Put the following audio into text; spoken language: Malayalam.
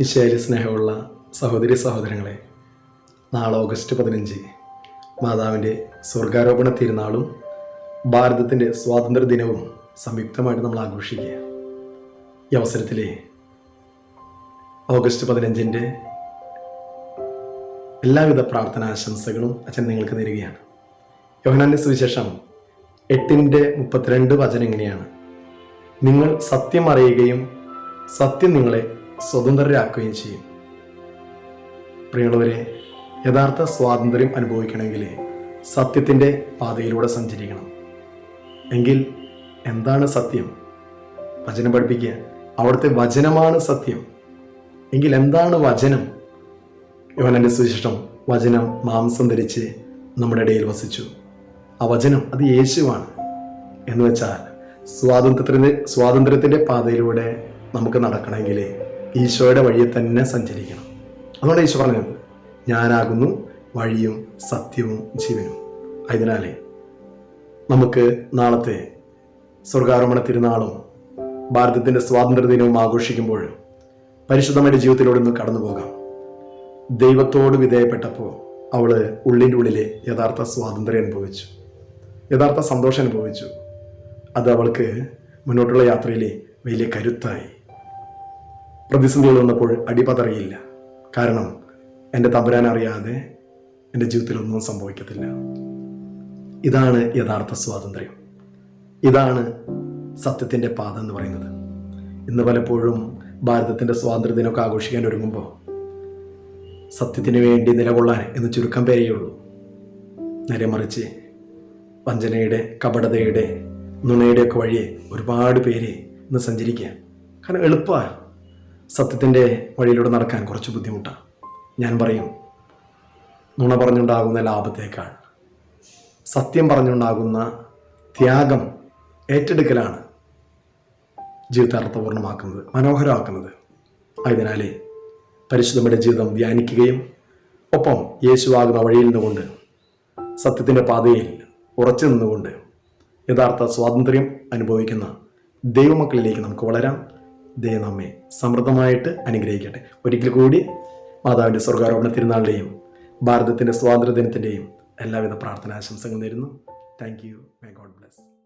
വിശേല സ്നേഹമുള്ള സഹോദരി സഹോദരങ്ങളെ നാളെ ഓഗസ്റ്റ് പതിനഞ്ച് മാതാവിന്റെ സ്വർഗാരോപണ തിരുനാളും ഭാരതത്തിന്റെ സ്വാതന്ത്ര്യ ദിനവും സംയുക്തമായിട്ട് നമ്മൾ ആഘോഷിക്കുക. ഈ അവസരത്തിൽ ഓഗസ്റ്റ് പതിനഞ്ചിന്റെ എല്ലാവിധ പ്രാർത്ഥനാശംസകളും അച്ഛൻ നിങ്ങൾക്ക് തരികയാണ്. യോഹനാന്റെ സുവിശേഷം എട്ടിന്റെ മുപ്പത്തിരണ്ട് വചനം എങ്ങനെയാണ് നിങ്ങൾ സത്യം അറിയുകയും സത്യം നിങ്ങളെ സ്വതന്ത്രരാക്കുകയും ചെയ്യും. പ്രിയമുള്ളവരെ യഥാർത്ഥ സ്വാതന്ത്ര്യം അനുഭവിക്കണമെങ്കിൽ സത്യത്തിന്റെ പാതയിലൂടെ സഞ്ചരിക്കണം. എങ്കിൽ എന്താണ് സത്യം? വചനം പഠിപ്പിക്കുക. അവിടുത്തെ വചനമാണ് സത്യം. എങ്കിൽ എന്താണ് വചനം? യോനന്റെ സുവിശേഷം വചനം മാംസം ധരിച്ച് നമ്മുടെ ഇടയിൽ വസിച്ചു. ആ വചനം അത് യേശുവാണ്. എന്ന് വെച്ചാൽ സ്വാതന്ത്ര്യത്തിന്റെ സ്വാതന്ത്ര്യത്തിന്റെ പാതയിലൂടെ നമുക്ക് നടക്കണമെങ്കിൽ ഈശോയുടെ വഴിയെ തന്നെ സഞ്ചരിക്കണം. അതുകൊണ്ട് ഈശോ പറഞ്ഞത് ഞാനാകുന്നു വഴിയും സത്യവും ജീവനും. അതിനാലേ നമുക്ക് നാളത്തെ സ്വർഗാരോപണ തിരുനാളും ഭാരതത്തിന്റെ സ്വാതന്ത്ര്യ ദിനവും ആഘോഷിക്കുമ്പോൾ പരിശുദ്ധമായിട്ട് ജീവിതത്തിലൂടെ ഒന്ന് കടന്നു പോകാം. ദൈവത്തോട് വിധേയപ്പെട്ടപ്പോൾ അവൾ ഉള്ളിന്റെ ഉള്ളിലെ യഥാർത്ഥ സ്വാതന്ത്ര്യം അനുഭവിച്ചു. യഥാർത്ഥ സന്തോഷം അനുഭവിച്ചു. അത് അവൾക്ക് മുന്നോട്ടുള്ള യാത്രയിലെ വലിയ കരുത്തായി. പ്രതിസന്ധികൾ വന്നപ്പോൾ അടിപതറിയില്ല. കാരണം എന്റെ തമ്പുരാൻ അറിയാതെ എന്റെ ജീവിതത്തിൽ ഒന്നും സംഭവിക്കത്തില്ല. ഇതാണ് യഥാർത്ഥ സ്വാതന്ത്ര്യം. ഇതാണ് സത്യത്തിന്റെ പാത എന്ന് പറയുന്നത്. ഇന്ന് പലപ്പോഴും ഭാരതത്തിന്റെ സ്വാതന്ത്ര്യത്തിനൊക്കെ ആഘോഷിക്കാൻ ഒരുങ്ങുമ്പോൾ സത്യത്തിന് വേണ്ടി നിലകൊള്ളാൻ എന്ന് ചുരുക്കം പേരെയുള്ളൂ നേരെ മറിച്ച് വഞ്ചനയുടെ കപടതയുടെ നുണയുടെയൊക്കെ വഴിയെ ഒരുപാട് പേര് ഇന്ന് സഞ്ചരിക്കുക. കാരണം എളുപ്പമാണ്. സത്യത്തിന്റെ വഴിയിലൂടെ നടക്കാൻ കുറച്ച് ബുദ്ധിമുട്ടാണ് ഞാൻ പറയും നുണ പറഞ്ഞുണ്ടാകുന്ന ലാഭത്തേക്കാൾ. സത്യം പറഞ്ഞുണ്ടാകുന്ന ത്യാഗം ഏറ്റെടുക്കലാണ് ജീവിതത്തെ അർത്ഥപൂർണമാക്കുന്നത് മനോഹരമാക്കുന്നത്. ആയതിനാലേ പരിശുദ്ധയുടെ ജീവിതം ധ്യാനിക്കുകയും ഒപ്പം യേശുവാകുന്ന വഴിയിൽ നിന്നുകൊണ്ട് സത്യത്തിന്റെ പാതയിൽ ഉറച്ചു നിന്നുകൊണ്ട് യഥാർത്ഥ സ്വാതന്ത്ര്യം അനുഭവിക്കുന്ന ദൈവമക്കളിലേക്ക് നമുക്ക് വളരാം. ദൈവം നമ്മെ സമൃദ്ധമായിട്ട് അനുഗ്രഹിക്കട്ടെ. ഒരിക്കൽ കൂടി മാതാവിന്റെ സ്വർഗാരോപണ തിരുനാളിന്റെയും ഭാരതത്തിന്റെ സ്വാതന്ത്ര്യ ദിനത്തിന്റെയും എല്ലാവിധ പ്രാർത്ഥനാശംസകൾ നേരുന്നു. Thank you my God bless